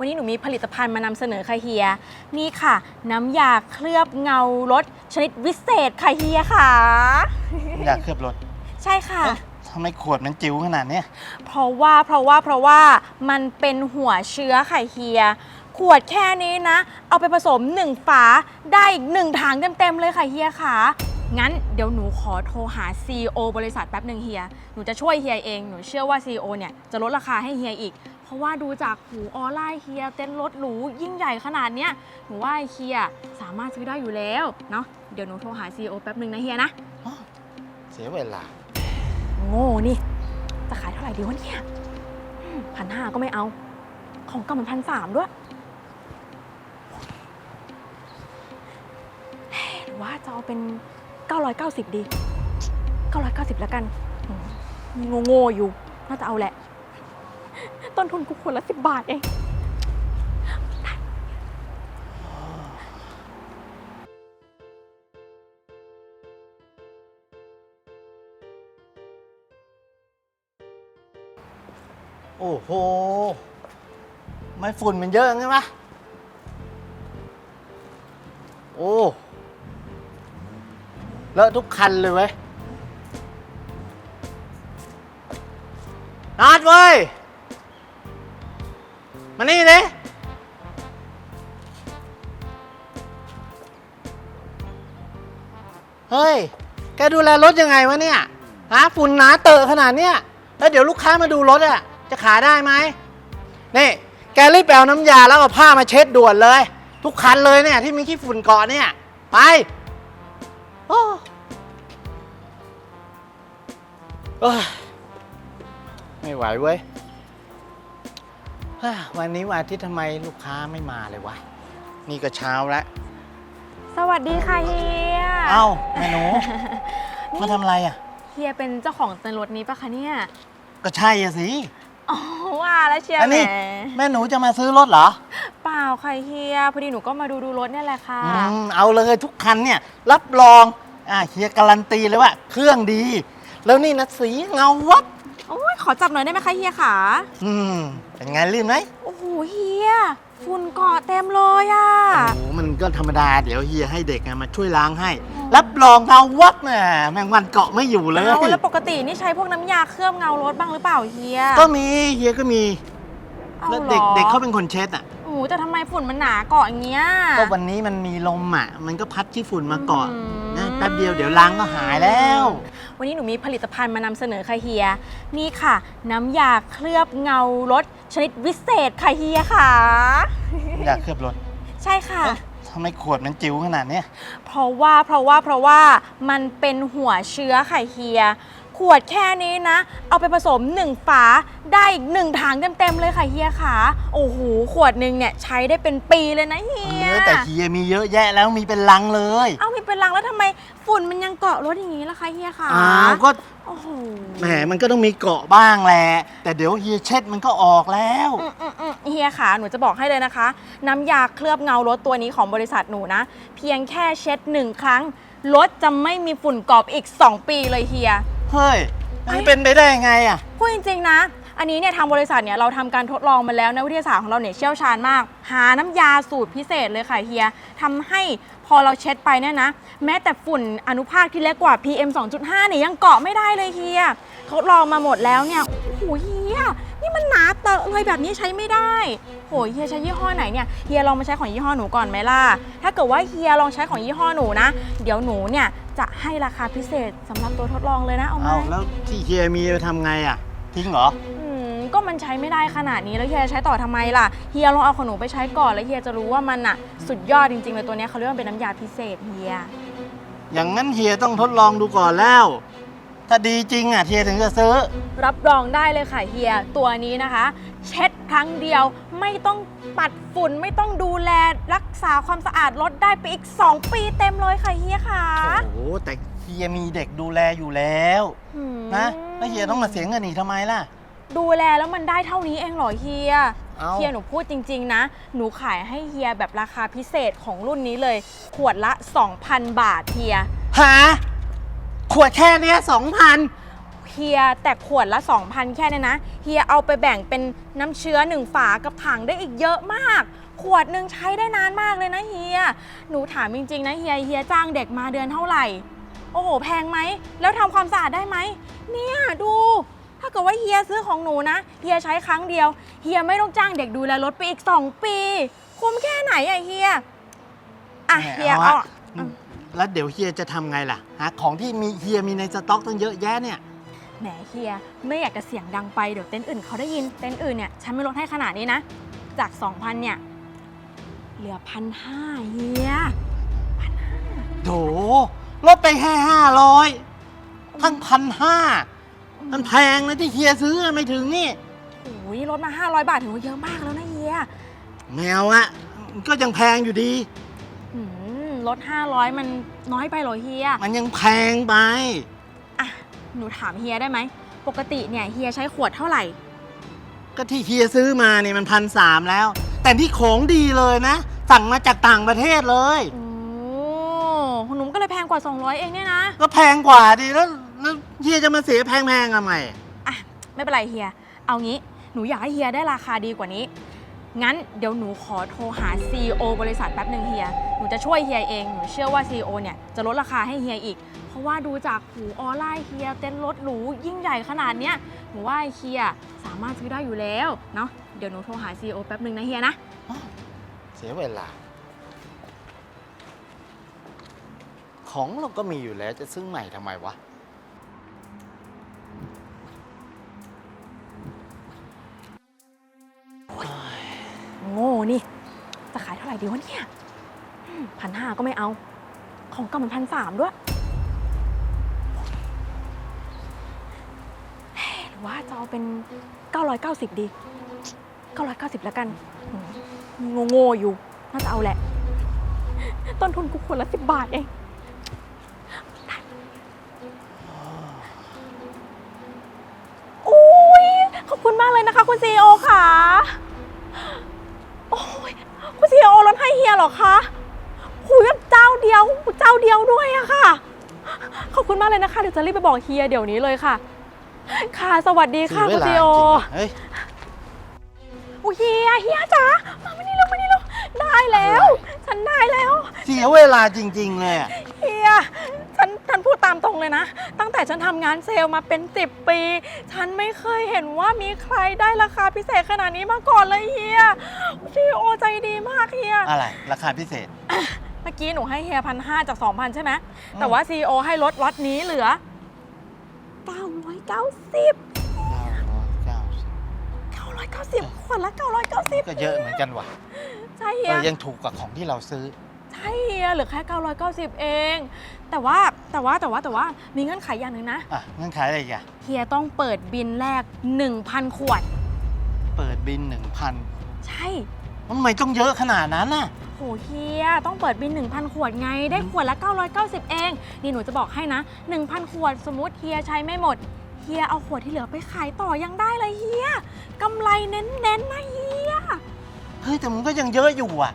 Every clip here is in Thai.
วันนี้หนูมีผลิตภัณฑ์มานำเสนอค่ะเฮีย นี่ค่ะ น้ำยาเคลือบเงารถชนิดวิเศษค่ะเฮียค่ะ อยากเคลือบรถใช่ค่ะเอ๊ะทำไมขวดมันจิ๋วขนาดเนี้ยเพราะว่าเพราะว่าเพราะว่ามันเป็นหัวเชื้อไข่เฮีย ขวดแค่นี้นะ เอาไปผสมหนึ่งฝาได้อีกหนึ่งถังเต็มๆเลยค่ะเฮียค่ะ งั้นเดี๋ยวหนูขอโทรหา CEO บริษัทแป๊บหนึ่งเฮีย หนูจะช่วยเฮียเอง หนูเชื่อว่า CEO เนี่ยจะลดราคาให้เฮียอีก เพราะว่าดูจากหูออร่าเฮียเต้นรถหรูยิ่งใหญ่ขนาดเนี้ยหนูว่าเฮียสามารถซื้อได้อยู่แล้วเนาะเดี๋ยวหนูโทรหา CEO แป๊บหนึ่งนะเฮียนะเสียเวลา โง่นี่ จะขายเท่าไหร่ดีวะเนี่ยพันห้าก็ไม่เอา ของก็มันพันสามด้วยเฮ้ยหรือว่าจะเอาเป็น 990 ดี 990 แล้วกันอืมมีโง่ๆอยู่ น่าจะเอาแหละ ต้นทุนกูคนละ10บาทเอง โอ้โห ไม่ฝุ่นมันเยอะใช่ไหมโอ้เลอะทุกคันเลยเว้ยนัดเว้ย มานี่เลยเฮ้ย แกดูแลรถยังไงวะเนี่ย ฮะ ฝุ่นหนาเตอะขนาดเนี้ย แล้วเดี๋ยวลูกค้ามาดูรถอะจะขายได้ไหมนี่ แกรีบไปเอาน้ำยาแล้วเอาผ้ามาเช็ดด่วนเลย ทุกคันเลยเนี่ยที่มีขี้ฝุ่นเกาะเนี่ย ไปโอ้เอ้ไม่ไหวเว้ย ฮ้ยวันนี้วันอาทิตย์ทำไมลูกค้าไม่มาเลยวะ นี่ก็เช้าแล้ว สวัสดีค่ะเฮียเอ้าแม่หนู มาทำอะไรอะ เฮียเป็นเจ้าของเต็นท์รถนี้ปะคะเนี่ย ก็ใช่อะสิ อ๋อว่าแล้วเชียร์อันแหมนี้แม่หนูจะมาซื้อรถเหรอ เปล่าค่ะเฮียพอดีหนูก็มาดูดูรถเนี่ยแหละค่ะ อืม เอาเลยทุกคันเนี่ย รับรอง อ่าเฮียการันตีเลยว่า เครื่องดี แล้วนี่นะสีเงาวับ โอ้ยขอจับหน่อยได้ไหมคะเฮียขา อืมเป็นไงลื่นไหมโอ้โหเฮียฝุ่นเกาะเต็มเลยอะ โอ้โหมันก็ธรรมดา เดี๋ยวเฮียให้เด็กอะมาช่วยล้างให้ รับรองเงาวับแหมแมงวันเกาะไม่อยู่เลย เอาแล้วปกตินี่ใช้พวกน้ำยาเคลือบเงารถบ้างหรือเปล่าเฮียก็มีเฮียก็มีเอาแล้วหรอเด็กเด็กเขาเป็นคนเช็ดอะ โอ้โหแต่ทำไมฝุ่นมันหนาเกาะอย่างเงี้ย ก็วันนี้มันมีลมอะ มันก็พัดที่ฝุ่นมาเกาะอืม นะแป๊บเดียวเดี๋ยวล้างก็หายแล้ว วันนี้หนูมีผลิตภัณฑ์มานำเสนอค่ะเฮีย นี่ค่ะ น้ำยาเคลือบเงารถชนิดวิเศษค่ะเฮียค่ะ อยากเคลือบรถใช่ค่ะเอ๊ะทำไมขวดมันจิ๋วขนาดเนี้ยเพราะว่าเพราะว่าเพราะว่ามันเป็นหัวเชื้อไข่เฮีย ขวดแค่นี้นะ เอาไปผสมหนึ่งฝาได้อีกหนึ่งถังเต็มๆเลยค่ะเฮียค่ะ โอ้โหขวดหนึ่งเนี่ยใช้ได้เป็นปีเลยนะเฮีเอยอแต่เฮียมีเยอะแยะแล้วมีเป็นลังเลย เอามี เป็นรังแล้วทำไมฝุ่นมันยังเกาะรถอย่างนี้ล่ะคะเฮียค่ะอ้าวก็โอ้โหแหมมันก็ต้องมีเกาะบ้างแหละแต่เดี๋ยวเฮียเช็ดมันก็ออกแล้ว อืมอืมอืมเฮียค่ะหนูจะบอกให้เลยนะคะ น้ำยาเคลือบเงารถตัวนี้ของบริษัทหนูนะ เพียงแค่เช็ดหนึ่งครั้งรถจะไม่มีฝุ่นเกาะอีก 2 ปีเลยเฮีย เฮ้ยมันเป็นไปได้ยังไงอะ พูดจริงๆนะ อันนี้เนี่ยทางบริษัทเนี่ยเราทำการทดลองมาแล้วนะวิทยาศาสตร์ของเราเนี่ยเชี่ยวชาญมาก หาน้ำยาสูตรพิเศษเลยค่ะเฮียทำให้ พอเราเช็ดไปเนี่ยนะ แม้แต่ฝุ่นอนุภาคที่เล็กกว่า PM 2.5เนี่ยยังเกาะไม่ได้เลยเฮียทดลองมาหมดแล้วเนี่ยโอ้โหเฮียนี่มันหนาเตอะเลยแบบนี้ใช้ไม่ได้โหเฮียใช้ยี่ห้อไหนเนี่ยเฮียลองมาใช้ของยี่ห้อหนูก่อนไหมล่ะถ้าเกิดว่าเฮียลองใช้ของยี่ห้อหนูนะ เดี๋ยวหนูเนี่ยจะให้ราคาพิเศษสำหรับตัวทดลองเลยนะเอาไหมเอาแล้วที่เฮียมีจะทำไงอะ ทิ้งเหรอ ก็มันใช้ไม่ได้ขนาดนี้แล้วเฮียจะใช้ต่อทำไมล่ะเฮียลองเอาของหนูไปใช้ก่อนแล้วเฮียจะรู้ว่ามันอะสุดยอดจริงๆเลยตัวเนี้ยเขาเรียกว่าเป็นน้ำยาพิเศษเฮีย อย่างนั้นเฮียต้องทดลองดูก่อนแล้ว ถ้าดีจริงอะเฮียถึงจะซื้อ รับรองได้เลยค่ะเฮียตัวนี้นะคะ เช็ดครั้งเดียวไม่ต้องปัดฝุ่นไม่ต้องดูแลรักษาความสะอาดรถได้ไปอีก 2 ปีเต็มเลยค่ะเฮียค่ะโอ้โหแต่เฮียมีเด็กดูแลอยู่แล้ว หืมนะแล้วเฮียต้องมาเสียเงินอีกทำไมล่ะ ดูแลแล้วมันได้เท่านี้เองเหรอเฮียเอ้า เฮียหนูพูดจริง ๆ นะ หนูขายให้เฮียแบบราคาพิเศษของรุ่นนี้เลย ขวดละ 2,000 บาทเฮีย หาขวดแค่เนี้สองพันเฮีฮียแต่ขวดละ 2,000 แค่เนี้นะเฮียเอาไปแบ่งเป็นน้ำเชื้อหนึ่งฝากับถังได้อีกเยอะมาก ขวดหนึ่งใช้ได้นานมากเลยนะเฮียหนูถามจริง ๆ นะเฮียเฮียจ้างเด็กมาเดือนเท่าไหร่ โอ้โห แพงไหม แล้วทำความสะอาดได้ไหมเนี่ยดู ถ้าเกิดว่าเฮียซื้อของหนูนะ เฮียใช้ครั้งเดียว เฮียไม่ต้องจ้างเด็กดูแลรถไปอีก 2 ปี คุ้มแค่ไหนอะเฮีย อะ แหมเฮียเอาเอาอะแล้วเดี๋ยวเฮียจะทำไงล่ะฮะของที่มีเฮียมีในสต็อกตั้งเยอะแยะเนี่ย แหมเฮีย ไม่อยากจะเสียงดังไปเดี๋ยวเต็นท์อื่นเขาได้ยิน เต็นท์อื่นเนี่ยฉันไม่ลดให้ขนาดนี้นะ จาก 2,000 เนี่ย เหลือพันห้าเฮีย โถลดไปแค่ห้าร้อยทั้งพันห้า มันแพงนะที่เฮียซื้อไม่ถึงนี่ โอ้ยลดมา 500 บาทถือว่าเยอะมากแล้วนะเฮียแมวอะก็ยังแพงอยู่ดี อืมลด 500 มันน้อยไปเหรอเฮีย มันยังแพงไป อะ หนูถามเฮียได้ไหม ปกติเนี่ยเฮียใช้ขวดเท่าไหร่ ก็ที่เฮียซื้อมาเนี่ยมันพันสามแล้ว แต่ที่ของดีเลยนะ สั่งมาจากต่างประเทศเลย โอ้ของหนูก็เลยแพงกว่า 200 เองเนี่ยนะ ก็แพงกว่าดีแล้วแล้ว เฮียจะมาเสียแพงๆทำไมอะไม่เป็นไรเฮีย เอางี้หนูอยากให้เฮียได้ราคาดีกว่านี้ งั้นเดี๋ยวหนูขอโทรหา CEO บริษัทแป๊บหนึ่งเฮีย หนูจะช่วยเฮียเอง หนูเชื่อว่า CEO เนี่ยจะลดราคาให้เฮียอีก เพราะว่าดูจากหูออร่าเฮียเต้นรถหรูยิ่งใหญ่ขนาดเนี้ย หนูว่าเฮียสามารถซื้อได้อยู่แล้วเนาะ เดี๋ยวหนูโทรหา CEO แป๊บหนึ่งนะเฮียนะ เสียเวลา ของเราก็มีอยู่แล้วจะซื้อใหม่ทำไมวะ นี่ จะขายเท่าไหร่ดีวะเนี่ยพันห้าก็ไม่เอา ของเก็มันพันสามด้วยหรือว่าจะเอาเป็น 990 ดี 990 แล้วกัน โง่โง่ๆอยู่ น่าจะเอาแหละ ต้นทุนกูขวดละ10บบาทเองโอ้ยขอบคุณมากเลยนะคะ คุณซีโอค่ะ โอ้ยคุณซีโอลดให้ เฮียเหรอคะหูยเจ้าเดียวเจ้าเดียวด้วยอะค่ะ ขอบคุณมากเลยนะคะเดี๋ยวจะรีบไปบอกเฮียเดี๋ยวนี้เลยค่ะ ค่ะสวัสดีค่ะเสียเวคุณลาซีจโอริงๆเฮ้ยอุ้ยเฮียเฮียจ๋ามาไม่นี่แล้วมานี่แล้วได้แล้ว ฉันได้แล้ว เสียเวลาจริง ๆ เลยอะเฮียฉันฉัน พูดตามตรงเลยนะ ตั้งแต่ฉันทำงานเซลล์มาเป็น 10 ปี ฉันไม่เคยเห็นว่ามีใครได้ราคาพิเศษขนาดนี้มาก่อนเลยเฮียซีโอใจดีมากเฮีย อะไร ราคาพิเศษ เมื่อกี้หนูให้เฮียพันห้าจาก2,000ใช่ไหมอืมแต่ว่า CEO ให้ลดล็อตนี้เหลือ 990 990 ขวดละ990ก็เยอะเหมือนกันว่ะใช่เฮีเอยอยังถูกกว่าของที่เราซื้อ ใช่เฮียเหลือแค่ 990 เอง แต่ว่าแต่ว่าแต่ว่าแต่ว่ามีเงื่อนไขอย่างหนึ่งนะ อะเงื่อนไขอะไรอีกอะเฮียต้องเปิดบินแรก 1,000 ขวด เปิดบินหนึ่งพันใช่ทำไมต้องเยอะขนาดนั้นน่ะ โหเฮียต้องเปิดบิน 1,000 ขวดไงได้ขวดละ 990 เอง นี่หนูจะบอกให้นะ 1,000 ขวดสมมติเฮียใช้ไม่หมด เฮียเอาขวดที่เหลือไปขายต่อยังได้เลยเฮียกำไรเน้นๆนะเฮีย เฮ้ย แต่มันก็ยังเยอะอยู่อะ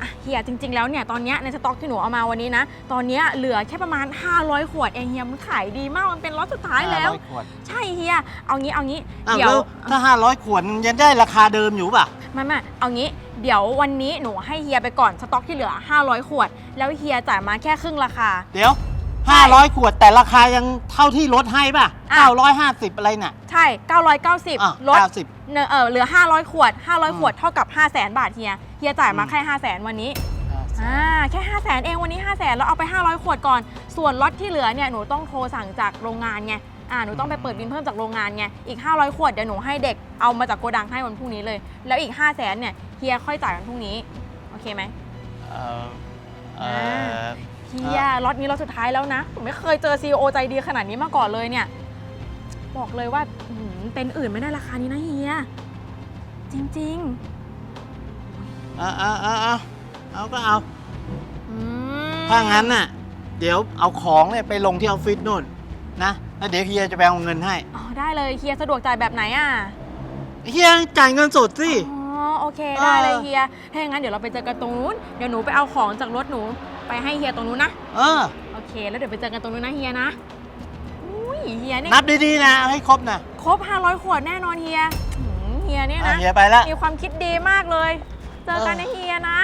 อะเฮียจริง ๆ แล้วเนี่ยตอนเนี้ยในสต็อกที่หนูเอามาวันนี้นะ ตอนเนี้ยเหลือแค่ประมาณ 500 ขวดเองเฮียมันขายดีมากมันเป็นล็อตสุดท้ายแล้ว 500ขวดใช่เฮียเอางี้เอางี้อ้าวเดี๋ยแล้ว วถ้า 500 ขวดมันยังได้ราคาเดิมอยู่ป่ะ ไม่ไม่เอางี้ เดี๋ยววันนี้หนูให้เฮียไปก่อนสต็อกที่เหลือ 500 ขวด แล้วเฮียจ่ายมาแค่ครึ่งราคา เดี๋ยวใช่ 500 ขวดแต่ราคายังเท่าที่ลดให้ป่ะ อะ 950 อะไรน่ะ ใช่ อะ990 ลด90เนอะเออเหลือ 500 ขวดอืม500 ขวดเท่ากับ 5 0 0แสนบาทเฮีย เฮียจ่ายมาอืมแค่ 5 0 0แสนวันนี้50อ่า แค่ 5 0 0แสนเองวันนี้ 5 0 0แสนแล้วเอาไป 500 ขวดก่อน ส่วนล็อตที่เหลือเนี่ย หนูต้องโทรสั่งจากโรงงานไง อ่า หนูต้องไปเปิดบินเพิ่มจากโรงงานไง อีก 500 ขวดเดี๋ยวหนูให้เด็กเอามาจากโกดังให้วันพรุ่งนี้เลย แล้วอีก 5 0 0แสนเนี่ย เฮียค่อยจ่ายวันพรุ่งนี้ โอเคไหม เอ่อเอ่อ เฮียล็อตนี้ล็อตสุดท้ายแล้วนะผมไม่เคยเจอซีอใจดีขนาดนี้มาก่อนเลยเนี่ย บอกเลยว่าอื้อหือเต็นท์อื่นไม่ได้ราคานี้นะเฮีย จริง เอาเอาเอาเอาเอาก็เอา ๆ อืมถ้างั้นน่ะ เดี๋ยวเอาของเนี่ยไปลงที่ออฟฟิศนู่นนะแล้วเดี๋ยวเฮียจะไปเอาเงินให้อ๋อได้เลยเฮียสะดวกจ่ายแบบไหนอะ เฮียจ่ายเงินสดสิ อ๋อโอเคเออได้เลยเฮีย ถ้าอย่างนั้นเดี๋ยวเราไปเจอกันตรงนู้น เดี๋ยวหนูไปเอาของจากรถหนู ไปให้เฮียตรงนู้นนะ เออ โอเค แล้วเดี๋ยวไปเจอกันตรงนู้นนะเฮียนะอุ้ยเฮียนี่นับดีๆนะเอาให้ครบนะครบ 500 ขวดแน่นอนเฮียหืมเฮียเนี่ยอะนะ เฮียไปแล้วมีความคิดดีมากเลย เจอกันเออ นะเฮียนะ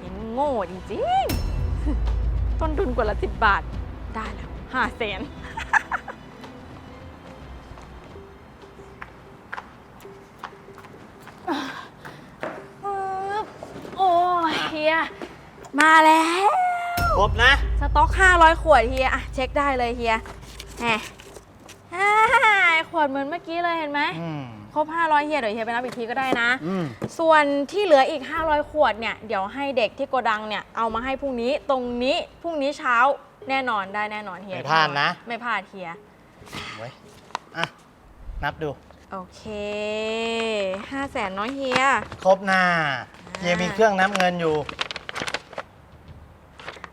เห็นโง่จริงๆ ต้นทุนกว่าละสิบบาท ได้แล้วห้าแสน มาแล้ว ครบนะ สต็อก 500 ขวดเฮีย อะ เช็คได้เลยเฮียแหมอ่าขวดเหมือนเมื่อกี้เลยเห็นไหม อืมครบ 500 เฮียเดี๋ยวเฮียไปนับอีกทีก็ได้นะ อืมส่วนที่เหลืออีก 500 ขวดเนี่ย เดี๋ยวให้เด็กที่โกดังเนี่ย เอามาให้พรุ่งนี้ตรงนี้พรุ่งนี้เช้าแน่นอนได้แน่นอนเฮียไม่พลาดนะ ไม่พลาดเฮีย ไว้อะ นับดู โอเคห้าแสนน้อยเฮีย ครบนะเฮียมีเครื่องนับเงินอยู่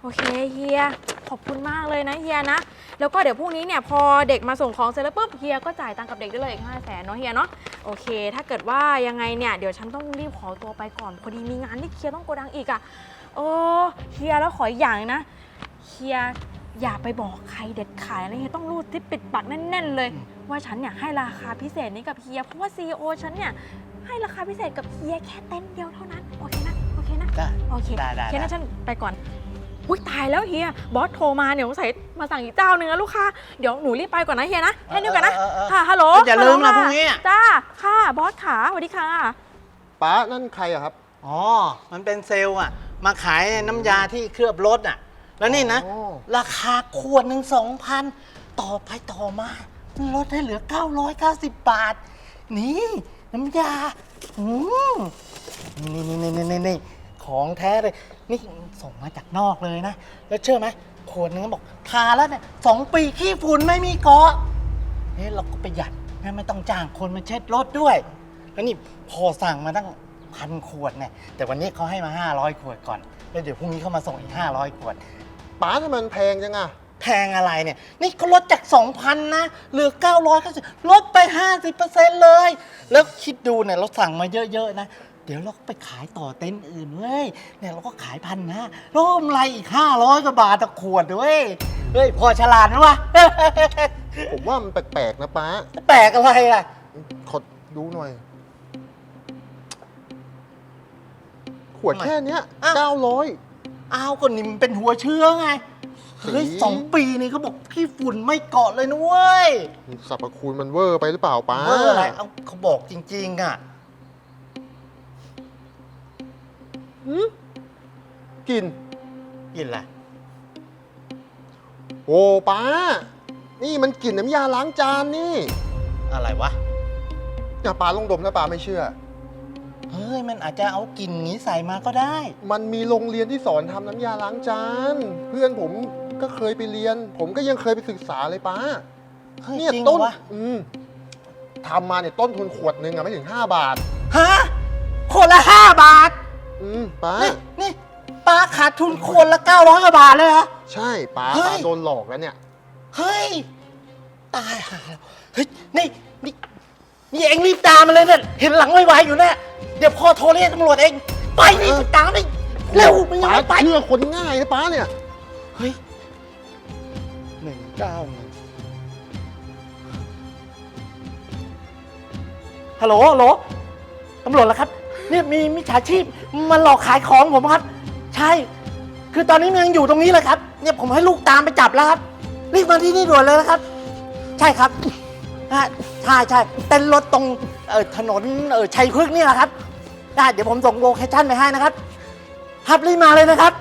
โอเคเฮียขอบคุณมากเลยนะเฮียนะ แล้วก็เดี๋ยวพรุ่งนี้เนี่ยพอเด็กมาส่งของเสร็จแล้วปุ๊บเฮียก็จ่ายตังค์กับเด็กได้เลยอีกห้าแสนเนาะเฮียเนาะโอเค ถ้าเกิดว่ายังไงเนี่ยเดี๋ยวฉันต้องรีบขอตัวไปก่อนพอดีมีงานที่เคลียร์ต้องโกดังอีกอะ่ะโอ้เฮียแล้วขออีกอย่างนะเฮียอย่าไปบอกใครเด็ดขาดนะเฮียต้องรูดที่ปิดปากแน่น ๆ เลย ว่าฉันเนี่ยให้ราคาพิเศษนี้กับเฮียเพราะว่าซีอฉันเนี่ยให้ราคาพิเศษกับเฮียแค่เต็นท์เดียวเท่านั้นโอเคนะโอเคนะได้โอเคได้ได้เคนะได้ ฉันไปก่อน อุ้ยตายแล้วเฮียบอสโทรมาเนี่ยสงสัยมาสั่งอีกเจ้าหนึ่งนะลูกค้าเดี๋ยวหนูรีบไปก่อนนะเฮียนะแค่นี้ก่อนนะเออเออเออค่ะฮัลโหลอย่าลืมนะฮัพโค่รุ่งนี้อะ จ้าค่ะบอสขาสวัสดีค่ะ ป้านั่นใครอะครับ อ๋อ มันเป็นเซลล์อะ มาขายน้ำยาที่เคลือบรถอะ แล้วนี่นะอ๋อราคาขวดหนึ่งสองพันต่อไปต่อมามันลดให้เหลือ 990 บาท นี่ น้ำยา อืมนี่นี่นี่นี่นี่นี่ ของแท้เลย นี่ส่งมาจากนอกเลยนะ แล้วเชื่อไหมขวดนึงบอกทาแล้วเนี่ยสองปีขี้ฝุ่นไม่มีเกาะนี่เราก็ประหยัดนะไม่ต้องจ้างคนมาเช็ดรถด้วย แล้วนี่พอสั่งมาตั้งพันขวดเนี่ย แต่วันนี้เขาให้มา 500 ขวดก่อน แล้วเดี๋ยวพรุ่งนี้เขามาส่งอีก 500 ขวดป้าทำไมมันแพงจังอะแพงอะไรเนี่ย นี่เขาลดจาก 2,000 นะ เหลือ990ลดไป 50%เลย แล้วคิดดูเนี่ย เราสั่งมาเยอะ ๆ นะ เดี๋ยวเราก็ไปขายต่อเต็นท์อื่นเว้ยเนี่ยเราก็ขายพันนะร่วมไรอีก500กว่าบาทต่อขวดเว้ยเฮ้ยพอฉลาดนะวะ ผมว่ามันแปลกๆนะป้า แปลกอะไรอะ ขอดูหน่อย ขวดแค่เนี้ยอ้าว เก้าร้อย อ้าวก็นี่มันเป็นหัวเชื้อไง เฮ้ยสี สองปีนี่เขาบอกขี้ฝุ่นไม่เกาะเลยนะเว้ยสรรพคุณมันเวอร์ไปหรือเปล่าป้าเอออะไรเอาเขาบอกจริง ๆ อะ หืมกลินกินอะไรโอ้ป้า นี่มันกลิ่นน้ำยาล้างจานนี่อะไรวะอย่าป้าลองดมนะป้าไม่เชื่อ เฮ้ย มันอาจจะเอากลิ่นนี้ใส่มาก็ได้ มันมีโรงเรียนที่สอนทำน้ำยาล้างจาน เพื่อนผมก็เคยไปเรียน ผมก็ยังเคยไปศึกษาเลยป้า เฮ้ยเนี่ยจริงต้นวะอืมทำมาเนี่ยต้นทุนขวดหนึ่งอะไม่ถึง 5 บาท ฮะคนละห้าบาท อืมป้า นี่นี่ปลาขาดทุนคนละเก้าร้อยกว่าบาทเลยเหรอ ใช่ป้าเฮ้ย ป้าโดนหลอกแล้วเนี่ย เฮ้ย ตายหาแล้วเฮ้ยนี่นี่นี่เอ็งรีบตามมาเลยเนี่ยเห็นหลังไวๆอยู่เนี่ยเดี๋ยวพ่อโทรเรียกตำรวจเอง ไปนี่เออไปตามไปเร็วไม่ยังป้าไม่ไป เชื่อคนง่ายนะป้าเนี่ย เฮ้ยหนึ่งเก้าหนึ่งฮัลโหลฮัลโหลตำรวจเหรอครับ เนี่ยมีมิจฉาชีพมาหลอกขายของผมครับ ใช่ คือตอนนี้มันยังอยู่ตรงนี้เลยครับ เนี่ยผมให้ลูกตามไปจับแล้วครับรีบมาที่นี่ด่วนเลยนะครับ ใช่ครับใช่ใช่เต้นรถตรงเอ่อถนนเอ่อชัยพฤกษ์นี่แหละครับเดี๋ยวผมส่งโลเคชั่นไปให้นะครับครับรีบมาเลยนะครับ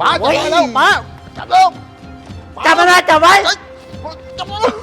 มาจับแล้วป้าจับแล้วจับมันะจับไว้ จับแล้ว